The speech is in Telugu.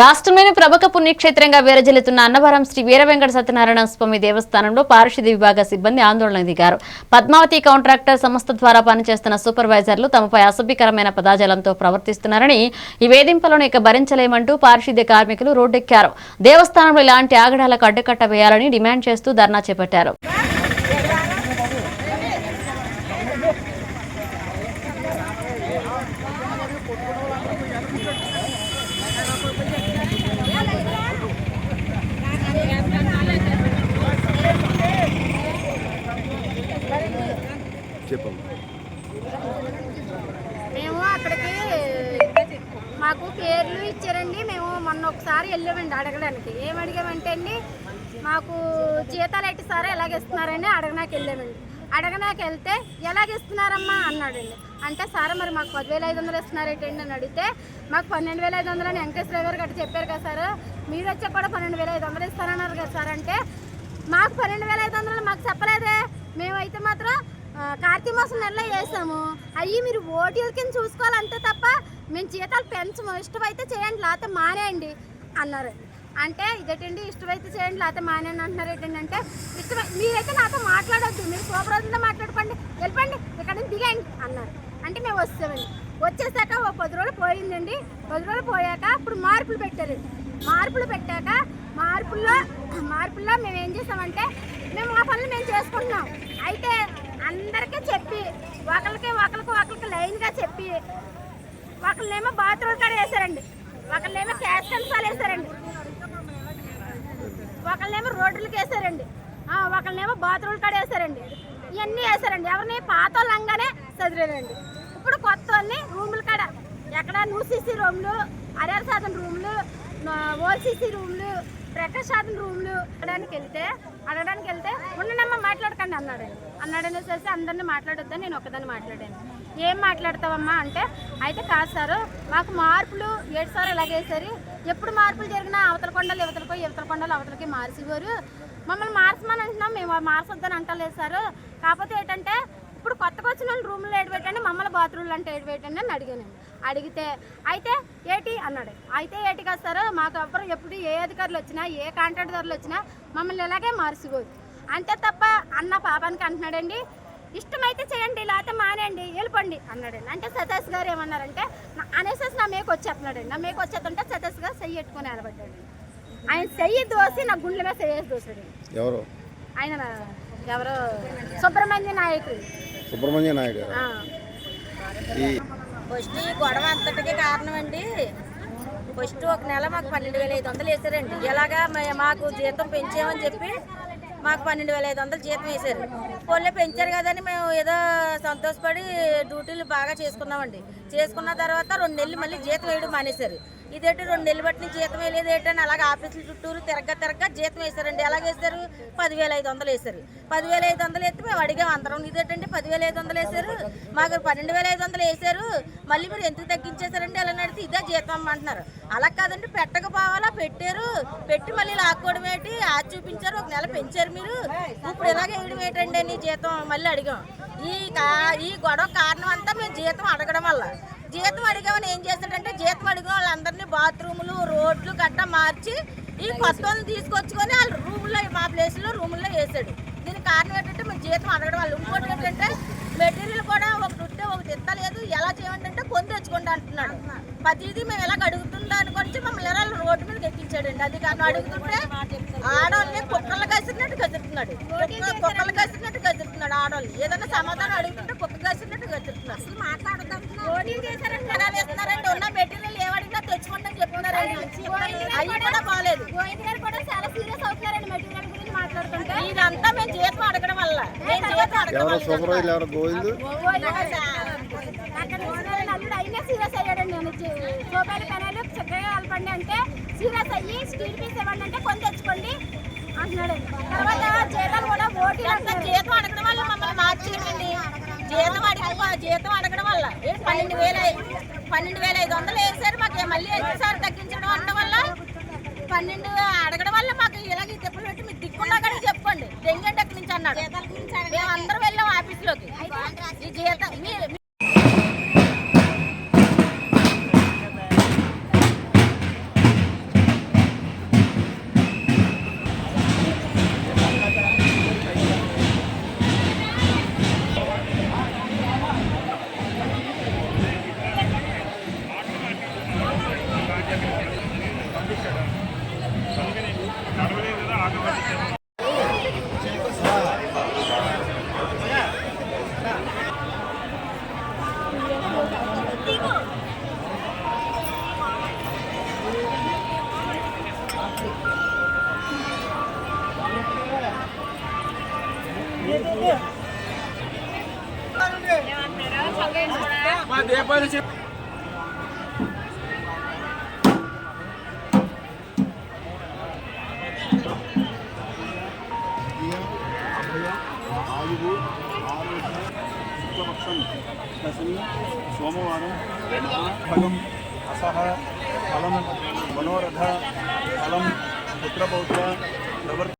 రాష్ట్రంలోని ప్రముఖ పుణ్యక్షేత్రంగా వేరజల్లుతున్న అన్నవరం శ్రీ వీర వెంకట సత్యనారాయణ స్వామి దేవస్థానంలో పారిశుద్ధ్య విభాగ సిబ్బంది ఆందోళన దిగారు. పద్మావతి కాంట్రాక్టర్ సంస్థ ద్వారా పనిచేస్తున్న సూపర్వైజర్లు తమపై అసభ్యకరమైన పదాజాలంతో ప్రవర్తిస్తున్నారని ఈ వేధింపులను ఇక భరించలేమంటూ పారిశుద్ధ్య కార్మికులు రోడ్డెక్కారు. దేవస్థానంలో ఇలాంటి ఆగడాలకు అడ్డుకట్ట వేయాలని డిమాండ్ చేస్తూ ధర్నా చేపట్టారు. చెప్పమ్మా మేము అక్కడికి మాకు పేర్లు ఇచ్చారండి. మేము మొన్న ఒకసారి వెళ్ళామండి అడగడానికి. ఏం అడిగామంటే అండి మాకు జీతాలు ఎట్టి సార్? ఎలాగిస్తున్నారని అడగనాకి వెళ్ళామండి. అడగనాకి వెళ్తే ఎలాగిస్తున్నారమ్మా అన్నాడండి. అంటే సార్ మరి మాకు పదివేల ఐదు వందలు ఇస్తున్నారేంటండి అని అడిగితే మాకు పన్నెండు వేల ఐదు వందలు అని వెంకటేశ్వర గారు గట్రా చెప్పారు కదా సార్. మీరు వచ్చే కూడా పన్నెండు వేల ఐదు వందలు ఇస్తారన్నారు కదా సార్. అంటే మాకు పన్నెండు వేల ఐదు వందలు మాకు చెప్పలేదే. మేమైతే మాత్రం కార్తీక మాసం నెలలో వేసాము అయ్యి మీరు ఓటీల కింద చూసుకోవాలంటే తప్ప మేము జీతాలు పెంచము. ఇష్టమైతే చేయండి లేకపోతే మానేయండి అన్నారు. అంటే ఇదేటండి ఇష్టమైతే చేయండి లేకపోతే మానేయండి అంటున్నారు. ఏంటండి అంటే ఇష్టమై మీరైతే నాతో మాట్లాడొద్దు. మీరు సూపర్వైజర్తో మాట్లాడుకోండి. వెళ్ళిపోండి ఇక్కడ నుంచి దిగండి అన్నారు. అంటే మేము వస్తామండి. వచ్చేసాక ఓ పది రోజులు పోయిందండి. పది రోజులు పోయాక ఇప్పుడు మార్పులు పెట్టారు. మార్పులు పెట్టాక మార్పుల్లో మార్పుల్లో మేము ఏం చేసామంటే మేము మా పనులు మేము చేసుకుంటున్నాం. అయితే అందరికీ చెప్పి ఒకరికి ఒకరికి ఒకరికి లైన్గా చెప్పి ఒకళ్ళేమో బాత్రూమ్ కాడ వేసారండి ఒకళ్ళేమో క్యాష్ కన్సాలు వేసారండి ఒకళ్ళేమో రోడ్లకి వేసారండి ఒకళ్ళేమో బాత్రూమ్ కాడ వేసారండి ఇవన్నీ వేసారండి ఎవరిని పాత లంగానే చదివారండి. ఇప్పుడు కొత్త వాళ్ళని కాడ ఎక్కడ నూసీసీ రూమ్లు అరేర సాధన రూమ్లు ఓసీసీ రూమ్లు ప్రకాష్ సాధన రూమ్లు అడగడానికి వెళ్తే అడగడానికి వెళ్తే మాట్లాడకండి అన్నాడు. అన్నాడు అనేసి అందరిని మాట్లాడొద్దని నేను ఒకదాన్ని మాట్లాడాను. ఏం మాట్లాడతావమ్మా అంటే అయితే కాదు సారు మాకు మార్పులు ఏడు సార్ ఎలాగేసారు ఎప్పుడు మార్పులు జరిగినా అవతల కొండలు ఇవతలకు ఇవతల కొండలు అవతలకి మార్చేవారు మమ్మల్ని మార్చమని అంటున్నాం మేము మార్చొద్దని అంటలేదు సారు. కాకపోతే ఏంటంటే ఇప్పుడు కొత్తగా వచ్చిన వాళ్ళు రూమ్లో ఏడు పెట్టండి మమ్మల్ని బాత్రూమ్లు అంటే ఏడు పెట్టండి అని అడిగాను అడిగితే అయితే ఏటి? అన్నాడు. అయితే ఏటి కాదు సార్ మాకు ఎవరు ఎప్పుడు ఏ అధికారులు వచ్చినా ఏ కాంట్రాక్టర్లు వచ్చినా మమ్మల్ని ఇలాగే మార్చుకోదు అంతే తప్ప అన్న పాపానికి అంటున్నాడండి. ఇష్టమైతే చేయండి లేకపోతే మానేయండి వెళ్ళిపోండి అన్నాడండి. అంటే సతీష్ గారు ఏమన్నారంటే నా- అనేసేసి నా మేకు వచ్చేస్తున్నాడండి. నా మేకు వచ్చేస్తుంటే సతీష్ గారు చెయ్యి ఎట్టుకొని నిలబడ్డాడు ఆయన చెయ్యి దోసి నా గుండెల మీద చెయ్యేసి దోసాడు ఎవరు? ఆయన ఎవరో? సుబ్రహ్మణ్య నాయకుడు సుబ్రహ్మణ్య. ఈ ఫస్ట్ ఈ గొడవ అంతటికి కారణం అండి ఫస్ట్ ఒక నెల మాకు పన్నెండు వేల ఐదు వందలు వేసారండి. ఇలాగా మాకు జీతం పెంచామని చెప్పి మాకు పన్నెండు వేల ఐదు వందలు జీతం వేశారు. పొల్లే పెంచారు కదని మేము ఏదో సంతోషపడి డ్యూటీలు బాగా చేసుకున్నామండి. చేసుకున్న తర్వాత రెండు నెలలు మళ్ళీ జీతం వేయడం మానేశారు. ఇదేంటి రెండు నెలలు బట్టి జీతం వేయలేదు ఏంటని అలాగే ఆఫీసుల చుట్టూరు తిరగ తిరగ జీతం వేశారండి. ఎలాగ వేశారు? పదివేల ఐదు వందలు వేశారు. పదివేల ఐదు వందలు వేస్తే మేము అడిగాం అందరం. ఇదేంటండి? పదివేల ఐదు వందలు వేశారు. మాకు పన్నెండు వేల ఐదు వందలు వేశారు. మళ్ళీ మీరు ఎందుకు తగ్గించేశారండి? అలా నడితే ఇదే జీతం అమ్మంటున్నారు. అలా కాదండి పెట్టకపోవాలా? పెట్టారు. పెట్టి మళ్ళీ లాక్కోవడం ఏంటి? అది చూపించారు. ఒక నెల పెంచారు మీరు. ఇప్పుడు ఇలాగ వేయడం ఏంటండి? అని జీతం మళ్ళీ అడిగాం. ఈ కా- ఈ గొడవ కారణం అంతా మేము జీతం అడగడం వల్ల. జీతం అడిగామని ఏం చేస్తాడంటే జీతం అడిగిన వాళ్ళందరినీ బాత్రూములు రోడ్లు గట్టా మార్చి ఈ కొత్త వాళ్ళని తీసుకొచ్చుకొని వాళ్ళ రూముల్లో మా ప్లేస్లో రూముల్లో వేసాడు. దీనికి కారణం ఏంటంటే మేము జీతం అడగడం వాళ్ళు ఇంకోటి ఏంటంటే మెటీరియల్ కూడా ఒకటి ఉంటే ఒకటి ఎత్తలేదు ఎలా చేయమంటే పొంది తెచ్చుకోండి అంటున్నాడు. ప్రతిదీ మేము ఎలాగ అడుగుతుందా అని కొంచెం మమ్మల్ని ఎలా రోడ్డు మీద ఎక్కించాడండి. అది కానీ అడుగుతుంటే ఆడవాళ్ళని కుక్కలు కసిరినట్టు కసురుతున్నాడు. కుక్కలు కసిరినట్టు కసురుతున్నాడు ఆడవాళ్ళు ఏదైనా సమాధానం అడుగుతుంటే కుక్క కసిరినట్టు కసురుతున్నాడు. అసలు మాట్లాడదాం వేస్తున్నారండి ఉన్న మెటీరియల్ ఏమడిగినా తెచ్చుకోండి చెప్తున్నారండి అవి కూడా బాగాలేదు గోవింద్ గారు కూడా చాలా సీరియస్ అవుతున్నారండి మెటీరియల్ గురించి మాట్లాడుతుంటే ఇదంతా మేము జీతం అడగడం వల్ల. మేము జీతం అడగడం వల్ల. గోవింద్ అయినా సీరియస్ అయ్యాడండి నేను సోపాలి పెనాలు చక్కగా కలపండి అంటే సీరియస్ అయ్యి స్టీల్ పీస్ ఇవ్వండి అంటే కొని తెచ్చుకోండి అంటున్నాడు తర్వాత జీతాలు కూడా ఓటీ ఇదంతా జీతం అడగడం వల్ల మమ్మల్ని మార్చేయండి జీతం అడిగి జీతం అడగడం వల్ల ఏ పన్నెండు వేల ఐదు వందలు వేసారు మాకు మళ్ళీ ఎన్నిసార్లు తగ్గించడం అనడం వల్ల పన్నెండు అడగడం వల్ల మాకు ఇలాగ ఈ తిప్పలు పెట్టి మీరు దిక్కున్నా కానీ చెప్పుకోండి. దెంగండి అక్కడి నుంచి అన్నాడు. మేము అందరం వెళ్ళాం ఆఫీస్లోకి. ఈ జీతం మీ- ఆయువు శుక్లపక్షం దశమి సోమవారం ఫలం అసహ ఫలం మనోరథ ఫలం పుత్రపౌత్ర ప్రవర్త